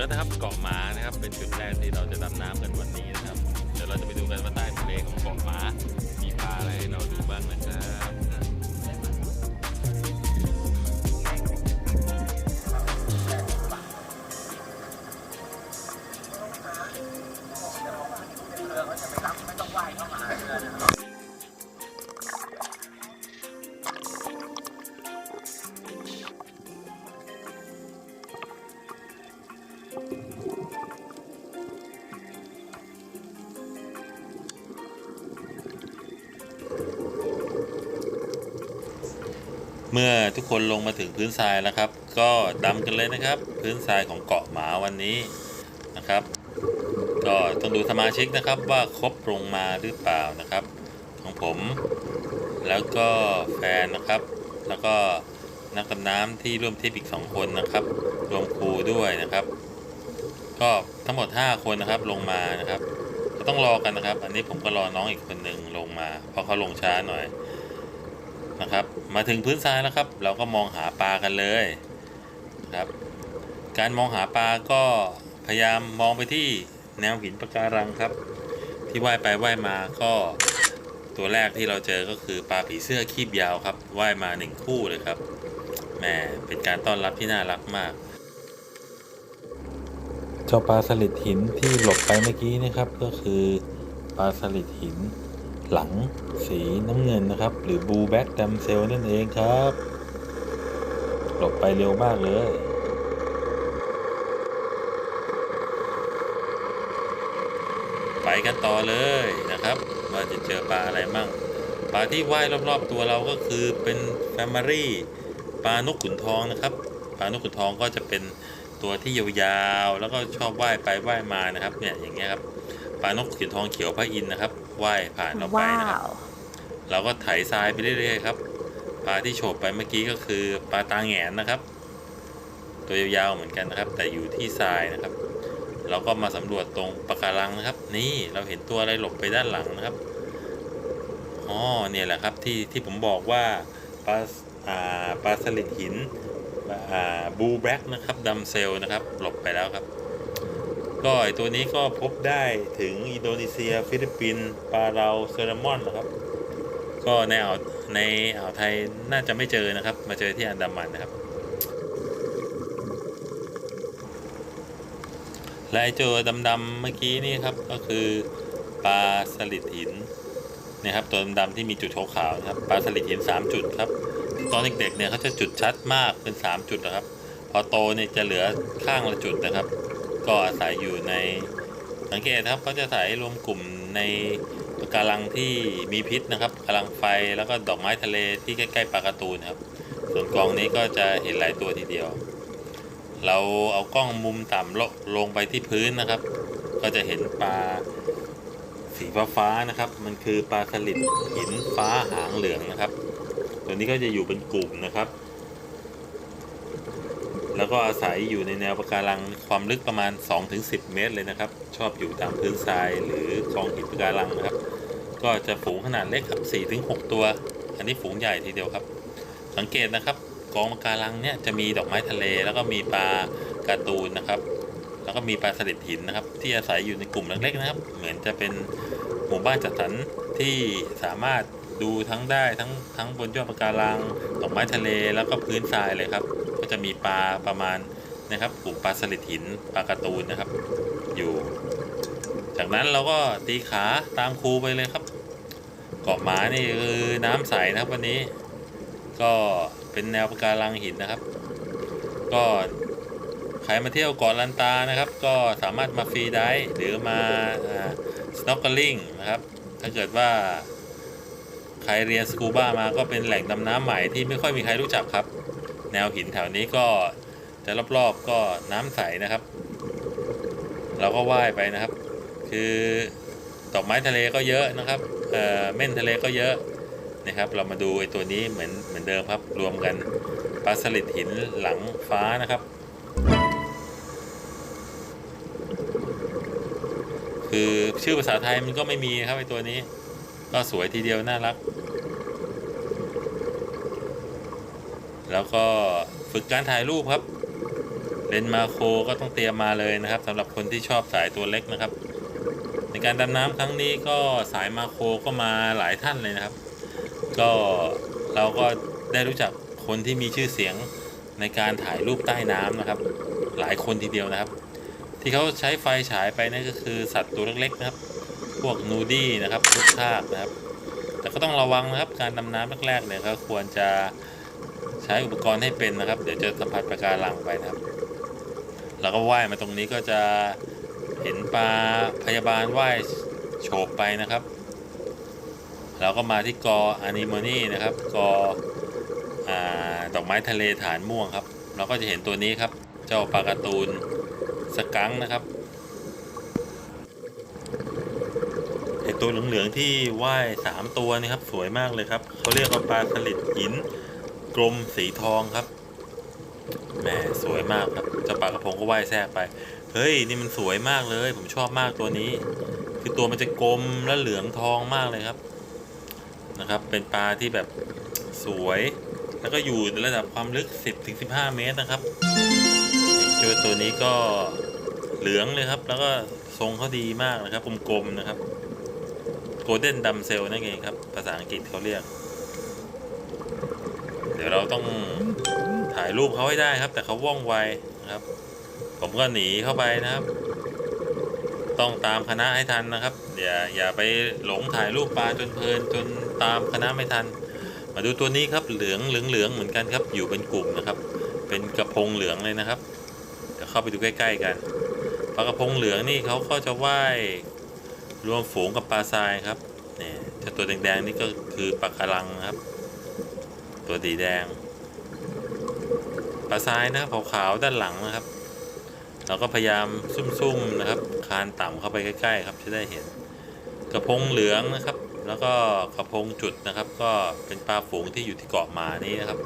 แล้วนะครับเกาะหมานะครับ เป็นจุดแรกที่เราจะดำน้ำกันวันนี้นะครับ เดี๋ยวเราจะไปดูกันว่าใต้ทะเลของเกาะหมามีปลา เมื่อทุกคนลงมาถึงพื้นทรายแล้วครับ ก็ดำกันเลยนะครับ พื้นทรายของเกาะหมาวันนี้นะครับ ก็ต้องดูสมาชิกนะครับว่าครบลงมาหรือเปล่านะครับ ของผม แล้วก็แฟนนะครับ แล้วก็นักดำน้ำที่ร่วมทริปอีกสองคนนะครับ รวมครูด้วยนะครับ ก็ทั้งหมด 5 คนนะครับลงมานะครับก็ต้องรอกันนะครับ อันนี้ผมก็รอน้องอีกคนหนึ่งลงมา เพราะเขาลงช้าหน่อยนะครับ มาถึงพื้นทรายแล้วครับ เราก็มองหาปลากันเลยครับ การมองหาปลาก็พยายามมองไปที่แนวหินปะการังครับ ที่ว่ายไปว่ายมาก็ตัวแรกที่เราเจอก็คือปลาผีเสื้อคีบยาวครับว่ายมาหนึ่งคู่เลยครับแหมเป็นการต้อนรับที่น่ารักมาก เจ้าปลาสลิดหินที่หลบไปเมื่อกี้นะครับก็คือปลาสลิดหิน หลังสีน้ำเงินนะครับ หรือบูแบ็กดัมเซลนั่นเองครับหลบไปเร็วมากเลยไปกันต่อเลยนะครับ ว่าจะเจอปลาอะไรมั่งปลาที่ว่ายรอบๆตัวเราก็คือเป็นแฟมิลี่ปลานกขุนทองนะครับปลานกขุนทองก็จะเป็นตัวที่ยาวๆแล้วก็ชอบว่ายไปว่ายมานะครับเนี่ยอย่างเงี้ยครับปลานกขุนทองเขียวพระอินทร์นะครับ ว่ายผ่านเราไปนะครับ Wow. เราก็ไถทรายไปเรื่อยๆครับปลาที่โฉบไปเมื่อกี้ก็คือปลาตาแหงนนะครับ ตัวยาวๆเหมือนกันนะครับ แต่อยู่ที่ทรายนะครับ เราก็มาสำรวจตรงปะการังนะครับ นี่เราเห็นตัวอะไรหลบไปด้านหลังนะครับอ๋อเนี่ยแหละครับที่ที่ผมบอกว่าปลาอ่าปลาสลิดหินอ่าบูแบล็กนะครับดัมเซลนะครับ หลบไปแล้วครับ ก็ไอตัวนี้ก็พบได้ถึงอินโดนีเซีย ฟิลิปปินส์ปาเราเซอร์มอนนะครับ ก็ในอ่าวในอ่าวไทยน่าจะไม่เจอนะครับ มาเจอที่อันดามันนะครับ และเจอดำๆเมื่อกี้นี่ครับก็คือปลาสลิดหินนะครับตัวดำๆที่มีจุดขาวๆนะครับปลาสลิดหิน 3 จุดครับ ตอนเด็กๆเนี่ยเขาจะจุดชัดมากเป็น 3 จุดนะครับ พอโตเนี่ยจะเหลือข้างละจุดนะครับ ก็อาศัยอยู่ในสังเกตนะครับเขาจะอาศัยรวมกลุ่มในปะการังที่มีพิษนะครับกำลังไฟแล้วก็ดอกไม้ทะเลที่ใกล้ๆปลาการ์ตูนครับ ส่วนกองนี้ก็จะเห็นหลายตัวทีเดียว เราเอากล้องมุมต่ำลงลงไปที่พื้นนะครับ ก็จะเห็นปลาสีฟ้าฟ้านะครับ มันคือปลาสลิดหินฟ้าหางเหลืองนะครับ ตัวนี้ก็จะอยู่เป็นกลุ่มนะครับ แล้วก็อาศัยอยู่ในแนวปะการังความลึกประมาณ 2-10 เมตรเลยนะครับ ชอบอยู่ตามพื้นทรายหรือกองหินปะการังนะครับ ก็จะฝูงขนาดเล็กครับ4-6 ตัว อันนี้ฝูงใหญ่ทีเดียวครับ สังเกตนะครับกองปะการังเนี่ยจะมีดอกไม้ทะเล แล้วก็มีปลาการ์ตูนนะครับ แล้วก็มีปลาสลิดหินนะครับ ที่อาศัยอยู่ในกลุ่มเล็กๆนะครับ เหมือนจะเป็นหมู่บ้านจัดสรรที่สามารถดูทั้งได้ทั้งทั้งบนยอดปะการังดอกไม้ทะเลแล้วก็พื้นทรายเลยครับ จะมีปลาประมาณนะครับกลุ่มปลาสลิดหินปลาการ์ตูนนะครับ อยู่ จากนั้นเราก็ตีขาตามครูไปเลยครับ เกาะหมานี่คือน้ำใสนะครับวันนี้ ก็เป็นแนวปะการังหินนะครับ ก็ใครมาเที่ยวเกาะลันตานะครับ ก็สามารถมาฟรีได้หรือมาสโนว์กลิงนะครับ ถ้าเกิดว่า ใครเรียนสกูบ้ามาก็เป็นแหล่งดำน้ำใหม่ที่ไม่ค่อยมีใครรู้จักครับ แนวหินแถวนี้ก็จะรอบๆก็น้ำใสนะครับ เราก็ว่ายไปนะครับ คือดอกไม้ทะเลก็เยอะนะครับเอ่อเม่นทะเลก็เยอะนะครับ เรามาดูไอ้ตัวนี้เหมือนเหมือนเดิมครับ รวมกันปลาสลิดหินหลังฟ้านะครับ คือชื่อภาษาไทยมันก็ไม่มีครับไอ้ตัวนี้ ก็สวยทีเดียวน่ารัก แล้วก็ฝึกการถ่ายรูปครับ เลนมาโครก็ต้องเตรียมมาเลยนะครับสำหรับคนที่ชอบสายตัวเล็กนะครับ ในการดำน้ำครั้งนี้ก็สายมาโครก็มาหลายท่านเลยนะครับ ก็เราก็ได้รู้จักคนที่มีชื่อเสียงในการถ่ายรูปใต้น้ำนะครับ หลายคนทีเดียวนะครับ ที่เขาใช้ไฟฉายไปนั่นก็คือสัตว์ตัวเล็กๆนะครับ พวกนูดี้นะครับพวกทากนะครับ แต่ก็ต้องระวังนะครับการดำน้ำแรกๆเนี่ยก็ควรจะ ช้อุปกรณ์ให้เป็นนะครับ เดี๋ยวจะสัมผัสปะการังไปนะครับแล้วก็ว่ายมาตรงนี้ก็จะเห็นปลาพยาบาลว่ายโฉบไปนะครับ เราก็มาที่กออานิโมนีนะครับ กออดอกไม้ทะเลฐานม่วงครับ เราก็จะเห็นตัวนี้ครับ เจ้าปลาการ์ตูนสกังค์นะครับไอตัวเหลืองๆที่ว่ายสามตัวนี่ครับ สวยมากเลยครับ เขาเรียกว่าปลาสลิดหิน กลมสีทองครับแหมสวยมากครับเจ้าปลากระพงก็ว่ายแทรกไป เฮ้ยนี่มันสวยมากเลย ผมชอบมากตัวนี้ คือตัวมันจะกลมและเหลืองทองมากเลยครับนะครับ เป็นปลาที่แบบสวย แล้วก็อยู่ในระดับความลึก 10-15 เมตรนะครับเจ้าตัวนี้ก็เหลืองเลยครับ แล้วก็ทรงเขาดีมากนะครับกลมๆนะครับโกลเด้นดัมเซลนั่นเองครับ ภาษาอังกฤษเขาเรียก ดี๋ยวเราต้องถ่ายรูปเขาให้ได้ครับ แต่เขาว่องไวนะครับ ผมก็หนีเข้าไปนะครับ ต้องตามคณะให้ทันนะครับอย่าอย่าไปหลงถ่ายรูปปลาจนเพลินจนตามคณะไม่ทัน มาดูตัวนี้ครับเหลืองเหลืองเหลืองเหมือนกันครับ อยู่เป็นกลุ่มนะครับ เป็นกระพงเหลืองเลยนะครับเดี๋ยวเข้าไปดูใกล้ ๆ กันปลากระพงเหลืองนี่เขาก็จะว่ายรวมฝูงกับปลาทรายครับเนี่ยเจ้าตัวแดงๆนี่ก็คือปลาคารังครับ ตัวสีแดงปลาทรายนะครับขาวๆด้านหลังนะครับ เราก็พยายามซุ่มๆนะครับ คานต่ำเข้าไปใกล้ๆครับจะได้เห็น กระพงเหลืองนะครับ แล้วก็กระพงจุดนะครับ ก็เป็นปลาฝูงที่อยู่ที่เกาะหมานี้นะครับ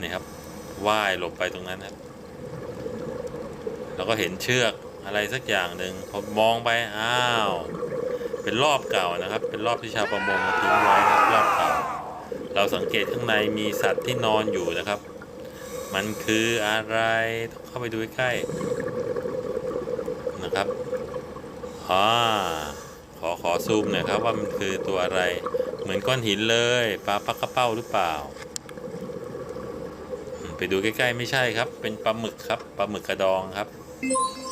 นี่ครับว่ายหลบไปตรงนั้นครับ แล้วก็เห็นเชือกอะไรสักอย่างหนึ่งพอมองไปอ้าว เป็นรอบเก่านะครับ เป็นรอบที่ชาวประมงมาทิ้งไว้นะครับรอบเก่า เราสังเกตข้างในมีสัตว์ที่นอนอยู่นะครับ มันคืออะไรต้องเข้าไปดูใกล้ๆนะครับอ่าขอขอซูมหน่อยครับว่ามันคือตัวอะไร เหมือนก้อนหินเลยปลาปักกระเป้าหรือเปล่า ไปดูใกล้ๆไม่ใช่ครับ เป็นปลาหมึกครับปลาหมึกกระดองครับ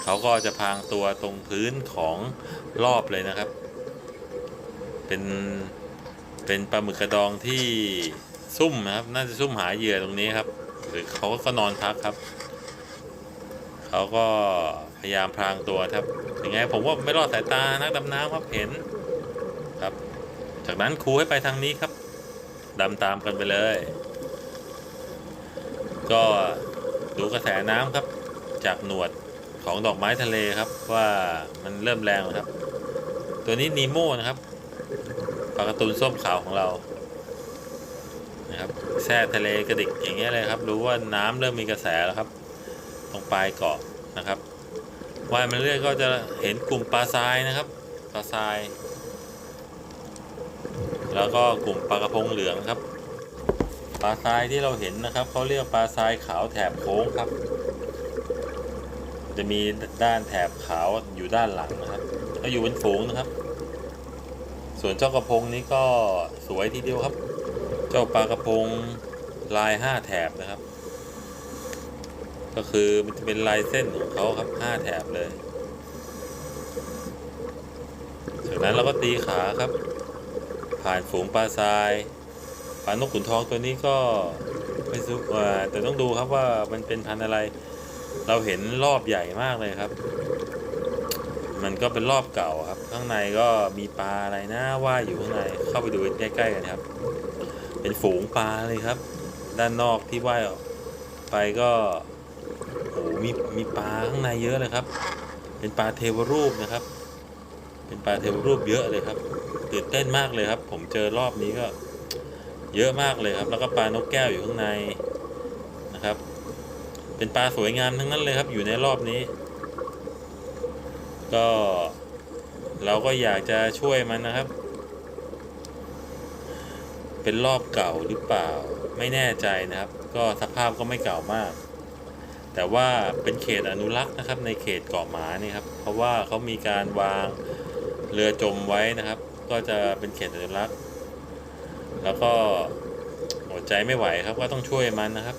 เขาก็จะพางตัวตรงพื้นของรอบเลยนะครับ เป็นเป็นปลาหมึกกระดองที่ซุ่มนะครับ น่าจะซุ่มหาเหยื่อตรงนี้ครับ หรือเขาก็นอนพักครับเขาก็พยายามพรางตัวครับยังไงผมว่าไม่รอดสายตานักดำน้ำครับเห็นครับ จากนั้นครูให้ไปทางนี้ครับดำตามกันไปเลย ก็ดูกระแสน้ำครับ จากหนวดของดอกไม้ทะเลครับว่ามันเริ่มแรงแล้วครับ ตัวนี้นีโม่นะครับ ปลาการ์ตูนส้มขาวของเรานะครับแช่ทะเลกระดิกอย่างเงี้ยเลยครับ รู้ว่าน้ำเริ่มมีกระแสแล้วครับ ตรงปลายเกาะนะครับว่ายมาเรื่อยก็จะเห็นกลุ่มปลาทรายนะครับปลาทราย แล้วก็กลุ่มปลากระพงเหลืองครับปลาทรายที่เราเห็นนะครับเขาเรียกปลาทรายขาวแถบโค้งครับ จะมีด้านแถบขาวอยู่ด้านหลังนะครับก็อยู่เป็นฝูงนะครับ ส่วนเจ้ากระพงนี้ก็สวยทีเดียวครับ เจ้าปลากระพงลายห้าแถบนะครับ ก็คือมันจะเป็นลายเส้นของเขาครับห้าแถบเลยจากนั้นเราก็ตีขาครับ ผ่านฝูงปลาทรายปลานกขุนทองตัวนี้ก็ไม่ซุว่าแต่ต้องดูครับว่ามันเป็นพันธุ์อะไร เราเห็นรอบใหญ่มากเลยครับ มันก็เป็นรอบเก่าครับ ข้างในก็มีปลาอะไรนะว่ายอยู่ข้างในเข้าไปดูใกล้ๆกันครับ เป็นฝูงปลาเลยครับ ด้านนอกที่ว่ายออกไปก็โอ้โหมีมีปลาข้างในเยอะเลยครับ เป็นปลาเทวรูปนะครับ เป็นปลาเทวรูปเยอะเลยครับตื่นเต้นมากเลยครับ ผมเจอรอบนี้ก็ เยอะมากเลยครับ แล้วก็ปลานกแก้วอยู่ข้างในนะครับ เป็นปลาสวยงามทั้งนั้นเลยครับ อยู่ในรอบนี้ ก็เราก็อยากจะช่วยมันนะครับ เป็นรอบเก่าหรือเปล่า ไม่แน่ใจนะครับ ก็สภาพก็ไม่เก่ามาก แต่ว่าเป็นเขตอนุรักษ์นะครับ ในเขตเกาะหมานี่ครับ เพราะว่าเขามีการวางเรือจมไว้นะครับ ก็จะเป็นเขตอนุรักษ์ แล้วก็อดใจไม่ไหวครับ ก็ต้องช่วยมันนะครับ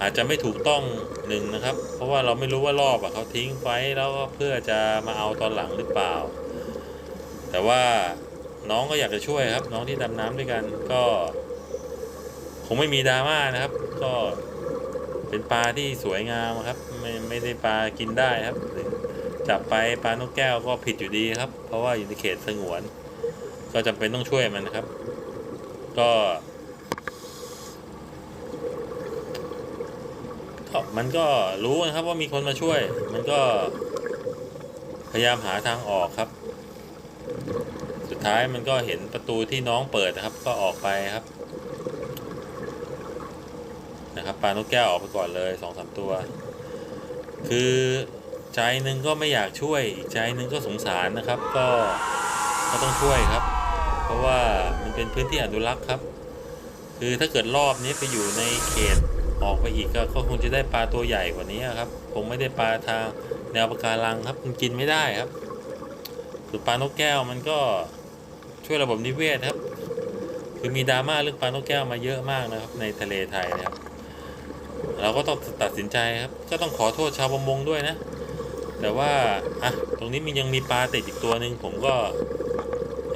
อาจจะไม่ถูกต้องหนึ่งนะครับ เพราะว่าเราไม่รู้ว่ารอบอะเขาทิ้งไว้แล้วก็เพื่อจะมาเอาตอนหลังหรือเปล่า แต่ว่าน้องก็อยากจะช่วยครับ น้องที่ดำน้ำด้วยกันก็ คงไม่มีดราม่านะครับ ก็เป็นปลาที่สวยงามครับ ไม่ไม่ได้ปลากินได้ครับจับไปปลานกแก้วก็ผิดอยู่ดีครับ เพราะว่าอยู่ในเขตสงวน ก็จำเป็นต้องช่วยมันนะครับ ก็ ก็มันก็รู้นะครับว่ามีคนมาช่วย มันก็พยายามหาทางออกครับ สุดท้ายมันก็เห็นประตูที่น้องเปิดนะครับ ก็ออกไปครับ นะครับปลานกแก้วออกไปก่อนเลยสองสามตัว คือใจหนึ่งก็ไม่อยากช่วย อีกใจนึงก็สงสารนะครับ ก็ก็ต้องช่วยครับ เพราะว่ามันเป็นพื้นที่อนุรักษ์ครับ คือถ้าเกิดรอบนี้ไปอยู่ในเขต ออกไปอีกก็คงจะได้ปลาตัวใหญ่กว่านี้ครับคงไม่ได้ปลาทางแนวปะการังครับมันกินไม่ได้ครับส่วนปลานกแก้วมันก็ช่วยระบบนิเวศครับ คือมีดราม่าเรื่องปลานกแก้วมาเยอะมากนะครับ ในทะเลไทยนะครับ เราก็ต้องตัดสินใจครับ ก็ต้องขอโทษชาวประมงด้วยนะ แต่ว่าอะตรงนี้มันยังมีปลาติดอีกตัวหนึ่งผมก็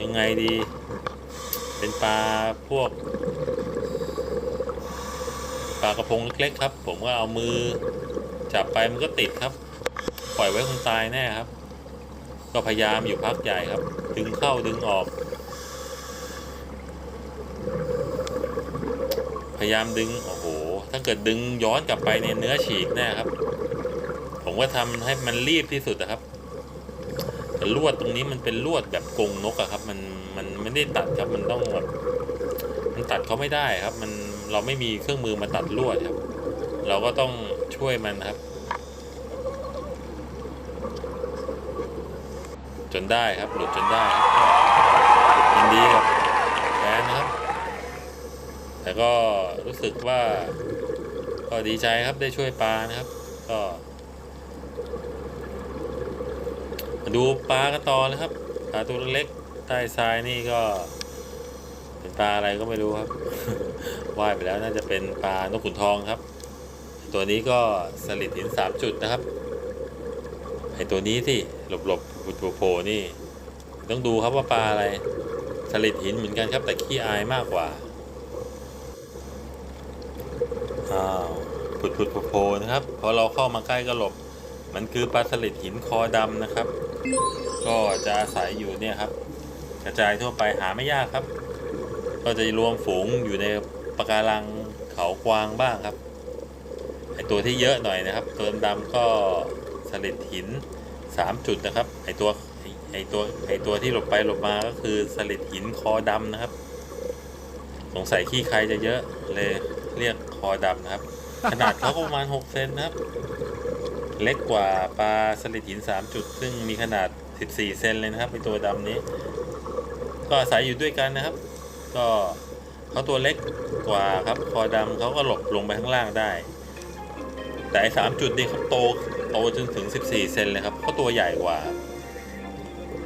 ยังไงดี เป็นปลาพวก ปลากระพงเล็กๆครับ ผมก็เอามือจับไปมันก็ติดครับ ปล่อยไว้คงตายแน่ครับ ก็พยายามอยู่พักใหญ่ครับ ดึงเข้าดึงออก พยายามดึงโอ้โห ถ้าเกิดดึงย้อนกลับไปในเนื้อฉีกแน่ครับ ผมก็ทำให้มันรีบที่สุดนะครับแต่ลวดตรงนี้มันเป็นลวดแบบกรงนกอะครับ มันมันไม่ได้ตัดครับมันต้องแบบมันตัดเขาไม่ได้ครับมัน เราไม่มีเครื่องมือมาตัดลวดครับ เราก็ต้องช่วยมันครับ จนได้ครับหลุดจนได้ครับยินดีกับแฟนนะครับ แต่ก็รู้สึกว่าก็ดีใจครับได้ช่วยปลานะครับ ก็มาดูปลากันต่อนะครับปลาตัวเล็กใต้ทรายนี่ก็เป็นปลาอะไรก็ไม่รู้ครับ ว่ายไปแล้วน่าจะเป็นปลานกขุนทองครับ ตัวนี้ก็สลิดหินสามจุดนะครับไอตัวนี้สิหลบหลบๆโผล่นี่ ต้องดูครับว่าปลาอะไรสลิดหินเหมือนกันครับแต่ขี้อายมากกว่าอ้าวผุดผุดโผล่นะครับ พอเราเข้ามาใกล้ก็หลบ มันคือปลาสลิดหินคอดำนะครับ ก็จะอาศัยอยู่เนี่ยครับ กระจายทั่วไปหาไม่ยากครับ ก็จะรวมฝูงอยู่ใน ปะการังเขากวางบ้างครับไอตัวที่เยอะหน่อยนะครับ ตัวดำๆก็สลิดหินสามจุดนะครับไอตัวไอตัวไอตัวที่หลบไปหลบมาก็คือสลิดหินคอดำนะครับ สงสัยขี้ใครจะเยอะเลยเรียกคอดำนะครับ ขนาดเขาประมาณ 6 เซนนะครับ เล็กกว่าปลาสลิดหิน 3 จุด ซึ่งมีขนาด 14 เซนเลยนะครับไอตัวดำนี้ ก็อาศัยอยู่ด้วยกันนะครับ ก็ เขาตัวเล็กกว่าครับ คอดำเขาก็หลบลงไปข้างล่างได้ แต่ไอ้สามจุดนี่เขาโตโตจนถึง 14 เซนเลยครับเขาตัวใหญ่กว่า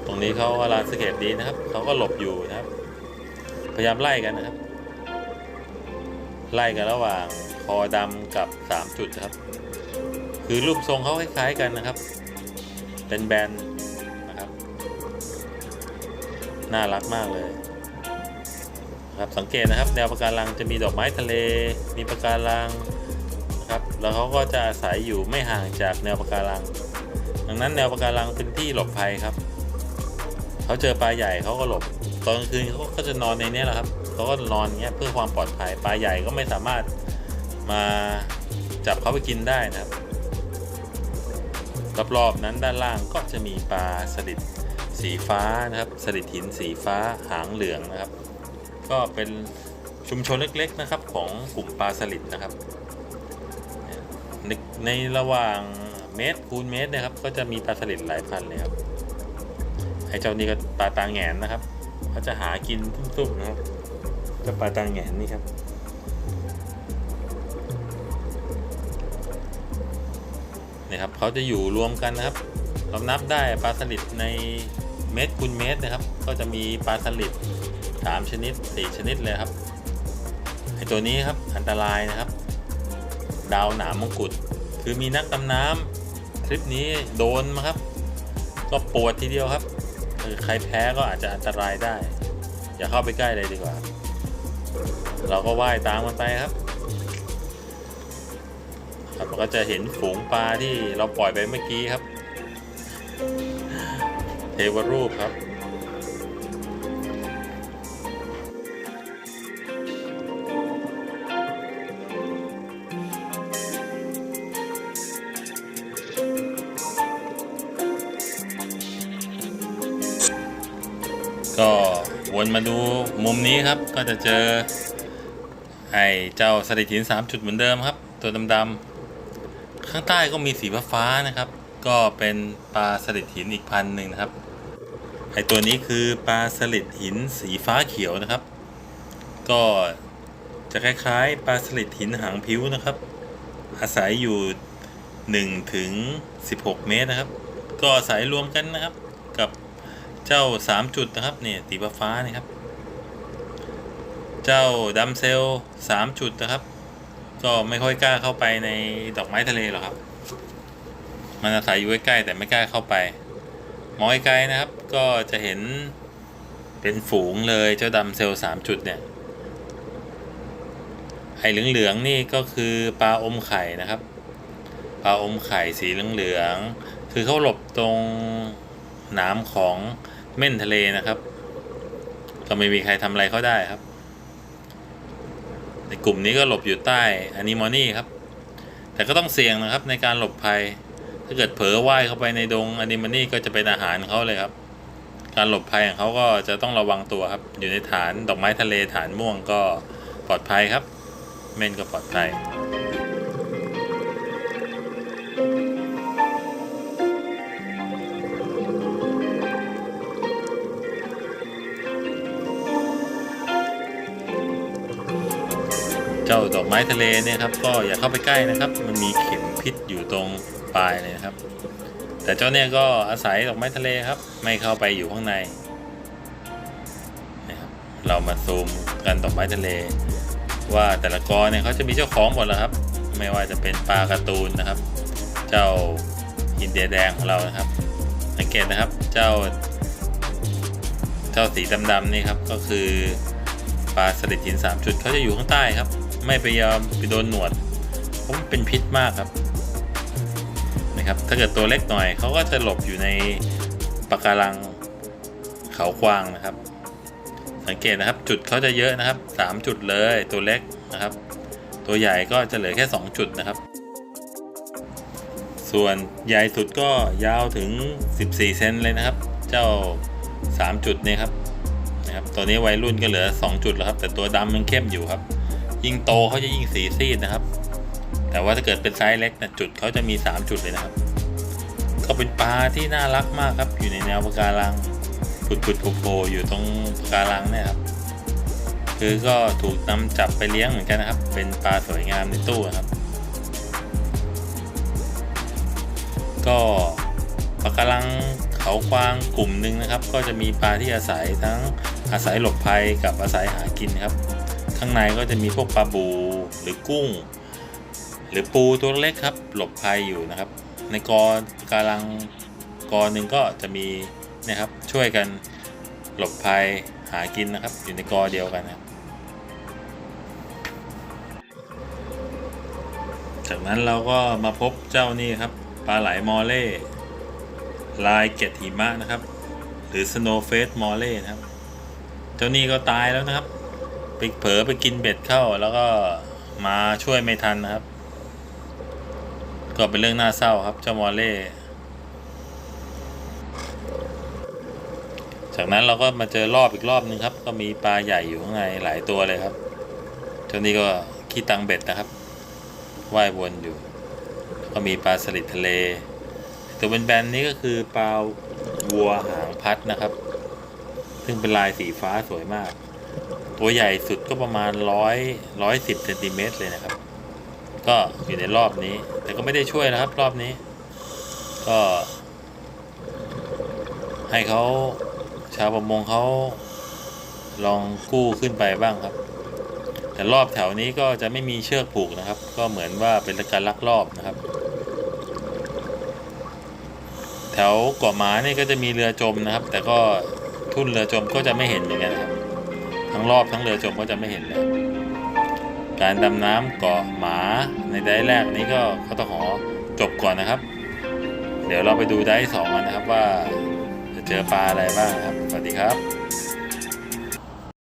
ตรงนี้เขาลานสเกตดีนะครับเขาก็หลบอยู่นะครับ พยายามไล่กันนะครับ ไล่กันระหว่างคอดำกับ 3 จุดนะครับ คือรูปทรงเขาคล้ายๆกันนะครับ เป็นแบนนะครับ น่ารักมากเลย นะครับสังเกตนะครับแนวปะการังจะมีดอกไม้ทะเล มีปะการังนะครับแล้วเขาก็จะอาศัยอยู่ไม่ห่างจากแนวปะการัง ดังนั้นแนวปะการังเป็นที่หลบภัยครับเขาเจอปลาใหญ่เขาก็หลบตอนกลางคืนเขาก็จะนอนในนี้แหละครับเขาก็นอนเงี้ยเพื่อความปลอดภัยปลาใหญ่ก็ไม่สามารถมาจับเขาไปกินได้นะครับรอบๆนั้นด้านล่างก็จะมีปลาสลิดสีฟ้านะครับสลิดหินสีฟ้าหางเหลืองนะครับ ก็เป็นชุมชนเล็ก ๆ นะครับ ของกลุ่มปลาสลิดนะครับ ในระหว่างเมตรคูณเมตรนะครับ ก็จะมีปลาสลิดหลายพันเลยครับไอ้เจ้านี่ก็ปลาตาแงนนะครับเขาจะหากินตุ้มๆนะครับเจ้าปลาตาแงนนี่ครับนี่ครับเขาจะอยู่รวมกันนะครับเรานับได้ปลาสลิดในเมตรคูณเมตรนะครับ ก็จะมีปลาสลิด สามชนิดสี่ชนิดเลยครับไอตัวนี้ครับอันตรายนะครับ ดาวหนามมงกุฎคือมีนักดำน้ำคลิปนี้โดนมาครับ ก็ปวดทีเดียวครับคือใครแพ้ก็อาจจะอันตรายได้ อย่าเข้าไปใกล้เลยดีกว่า เราก็ว่ายตามมันไปครับครับก็จะเห็นฝูงปลาที่เราปล่อยไปเมื่อกี้ครับ เทวรูปครับ ก็วนมาดูมุมนี้ครับ ก็จะเจอไอ้เจ้าสลิดหินสามจุดเหมือนเดิมครับ ตัวดำๆข้างใต้ก็มีสีฟ้านะครับ ก็เป็นปลาสลิดหินอีกพันหนึ่งนะครับไอตัวนี้คือปลาสลิดหินสีฟ้าเขียวนะครับ ก็จะคล้ายๆปลาสลิดหินหางพิ้วนะครับ อาศัยอยู่1ถึง16 เมตรนะครับ ก็อาศัยรวมกันนะครับกับ เจ้า 3 จุดนะครับเนี่ยสีฟ้านี่ครับ เจ้าดัมเซลสามจุดนะครับ ก็ไม่ค่อยกล้าเข้าไปในดอกไม้ทะเลหรอกครับ มันอาศัยอยู่ใกล้ๆแต่ไม่กล้าเข้าไป มองไกลๆนะครับ ก็จะเห็นเป็นฝูงเลยเจ้าดำเซลสามจุดเนี่ยไอ้เหลืองๆนี่ก็คือปลาอมไข่นะครับ ปลาอมไข่สีเหลืองๆคือเขาหลบตรงหน้ำของ เม่นทะเลนะครับก็ไม่มีใครทำอะไรเขาได้ครับ ในกลุ่มนี้ก็หลบอยู่ใต้อันิมอนี่ครับ แต่ก็ต้องเสี่ยงนะครับในการหลบภัย ถ้าเกิดเผลอว่ายเข้าไปในดงอันิมอนี่ก็จะเป็นอาหารเขาเลยครับ การหลบภัยของเขาก็จะต้องระวังตัวครับ อยู่ในฐานดอกไม้ทะเลฐานม่วงก็ปลอดภัยครับ เม่นก็ปลอดภัย เจ้าดอกไม้ทะเลเนี่ยครับก็อย่าเข้าไปใกล้นะครับ มันมีเข็มพิษอยู่ตรงปลายเลยนะครับ แต่เจ้าเนี่ยก็อาศัยดอกไม้ทะเลครับ ไม่เข้าไปอยู่ข้างในนะครับเรามาซูมกันดอกไม้ทะเล ว่าแต่ละกอเนี่ยเขาจะมีเจ้าของหมดแล้วครับ ไม่ว่าจะเป็นปลาการ์ตูนนะครับ เจ้าอินเดียแดงของเรานะครับ สังเกตนะครับเจ้า เจ้าสีดำๆนี่ครับก็คือปลาสลิดหินสามจุดเขาจะอยู่ข้างใต้ครับ ไม่ไปยอมไปโดนหนวดเพราะมันเป็นพิษมากครับนะครับ ถ้าเกิดตัวเล็กหน่อยเขาก็จะหลบอยู่ในปะการังเขาควางนะครับ สังเกตนะครับจุดเขาจะเยอะนะครับสามจุดเลยตัวเล็กนะครับ ตัวใหญ่ก็จะเหลือแค่สองจุดนะครับ ส่วนใหญ่สุดก็ยาวถึง 14 เซนเลยนะครับ เจ้า 3 จุดนี้ครับนะครับตัวนี้วัยรุ่นก็เหลือ 2 จุดแล้วครับ แต่ตัวดำมันเข้มอยู่ครับ ยิ่งโตเขาจะยิ่งสีซีดนะครับ แต่ว่าถ้าเกิดเป็นไซส์เล็กนะจุดเขาจะมี 3 จุดเลยนะครับ ก็เป็นปลาที่น่ารักมากครับ อยู่ในแนวปะการังผุดผุดโผล่ๆอยู่ตรงปะการังเนี่ยครับ คือก็ถูกนำจับไปเลี้ยงเหมือนกันนะครับ เป็นปลาสวยงามในตู้ครับ ก็ปะการังเขากวางกลุ่มหนึ่งนะครับ ก็จะมีปลาที่อาศัยทั้งอาศัยหลบภัยกับอาศัยหากินครับ ข้างในก็จะมีพวกปลาบูหรือกุ้ง หรือปูตัวเล็กครับ หลบภัยอยู่นะครับ ในกอการังกอหนึ่งก็จะมีนะครับช่วยกันหลบภัยหากินนะครับ อยู่ในกอเดียวกันนะครับจากนั้นเราก็มาพบเจ้านี่ครับปลาไหลมอเล่ลายเกล็ดหิมะนะครับ หรือ snow face มอเล่นะครับ เจ้านี่ก็ตายแล้วนะครับ ไปเผลอไปกินเบ็ดเข้าแล้วก็มาช่วยไม่ทันนะครับ ก็เป็นเรื่องน่าเศร้าครับเจ้ามอเล่จากนั้นเราก็มาเจอรอบอีกรอบนึงครับ ก็มีปลาใหญ่อยู่ข้างในหลายตัวเลยครับเจ้านี่ก็ขี้ตังเบ็ดนะครับว่ายวนอยู่กก็มีปลาสลิดทะเล ตัวเป็นแบนนี้ก็คือปลาวัวหางพัดนะครับ ซึ่งเป็นลายสีฟ้าสวยมาก ตัวใหญ่สุดก็ประมาณร้อยร้อยสิบเซนติเมตรเลยนะครับ ก็อยู่ในรอบนี้ แต่ก็ไม่ได้ช่วยนะครับ รอบนี้ ก็ ให้เขาชาวประมงเขาลองกู้ขึ้นไปบ้างครับ แต่รอบแถวนี้ก็จะไม่มีเชือกผูกนะครับ ก็เหมือนว่าเป็นการลักลอบนะครับ แถวเกาะหมานี่ก็จะมีเรือจมนะครับ แต่ก็ทุ่นเรือจมก็จะไม่เห็นอย่างเงี้ยนะครับ รอบทั้งเรือจมก็จะไม่เห็นเลย การดำน้ำเกาะหมาในได้แรกนี้ก็เขาต้องขอจบก่อนนะครับ เดี๋ยวเราไปดูได้สองกันนะครับว่าจะเจอปลาอะไรบ้างครับ สวัสดีครับ